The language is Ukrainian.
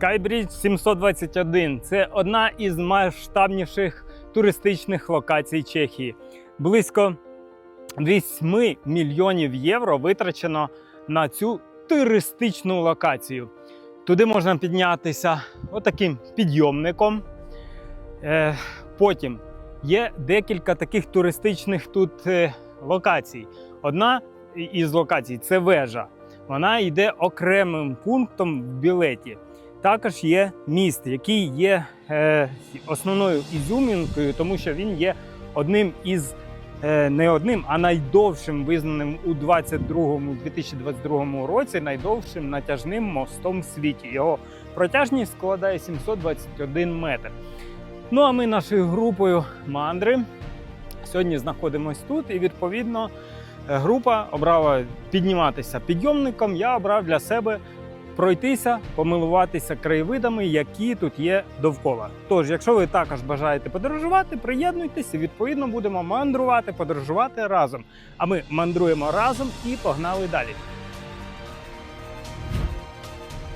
Skybridge 721 це одна із масштабніших туристичних локацій Чехії. Близько 8 мільйонів євро витрачено на цю туристичну локацію. Туди можна піднятися отаким підйомником. Е, потім є декілька таких туристичних тут е, локацій. Одна із локацій це вежа. Вона йде окремим пунктом в білеті. Також є міст, який є е, основною ізюмінкою, тому що він є одним із е, не одним, а найдовшим визнаним у 2022 році найдовшим натяжним мостом в світі. Його протяжність складає 721 метр. Ну а ми нашою групою мандри сьогодні знаходимось тут, і відповідно е, група обрала підніматися підйомником. Я обрав для себе пройтися, помилуватися краєвидами, які тут є довкола. Тож, якщо ви також бажаєте подорожувати, приєднуйтеся. Відповідно, будемо мандрувати, подорожувати разом. А ми мандруємо разом і погнали далі.